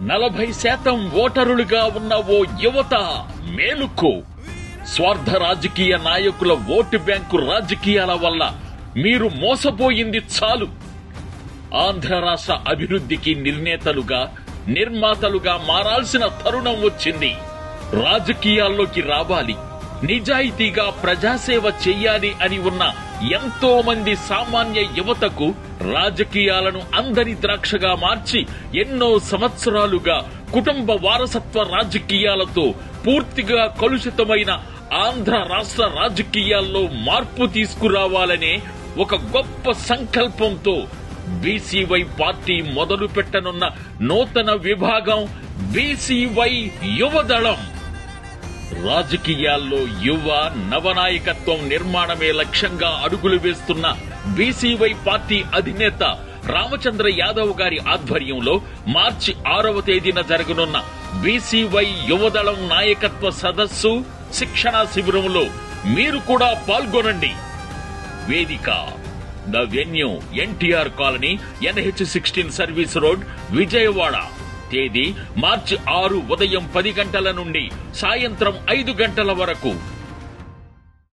నలభై శాతం ఓటరులుగా ఉన్న ఓ యువత మేలుకో. స్వార్థ రాజకీయ నాయకుల ఓటు బ్యాంకు రాజకీయాల వల్ల మీరు మోసపోయింది చాలు. ఆంధ్ర రాష్ట్ర అభివృద్ధికి నిర్ణేతలుగా నిర్మాతలుగా మారాల్సిన తరుణం వచ్చింది. రాజకీయాల్లోకి రావాలి. నిజాయితీగా ప్రజాసేవ చెయ్యాలి అని ఉన్న ఎంతో మంది సామాన్య యువతకు రాజకీయాలను అందరి ద్రాక్షగా మార్చి ఎన్నో సంవత్సరాలుగా కుటుంబ వారసత్వ రాజకీయాలతో పూర్తిగా కలుషితమైన ఆంధ్ర రాష్ట్ర రాజకీయాల్లో మార్పు తీసుకురావాలనే ఒక గొప్ప సంకల్పంతో బీసీవై పార్టీ మొదలు పెట్టనున్న నూతన విభాగం బీసీవై యువదళం. రాజకీయాల్లో యువ నవనాయకత్వం నిర్మాణమే లక్ష్యంగా అడుగులు వేస్తున్న బీసీవై పార్టీ అధినేత రామచంద్ర యాదవ్ గారి ఆధ్వర్యంలో మార్చి ఆరవ తేదీన జరగనున్న బీసీవై యువదళం నాయకత్వ సదస్సు శిక్షణా శిబిరంలో మీరు కూడా పాల్గొనండి. వేదిక the venue NTR colony NH sixteen service road Vijayawada. తేదీ మార్చి ఆరు ఉదయం పది గంటల నుండి సాయంత్రం ఐదు గంటల వరకు.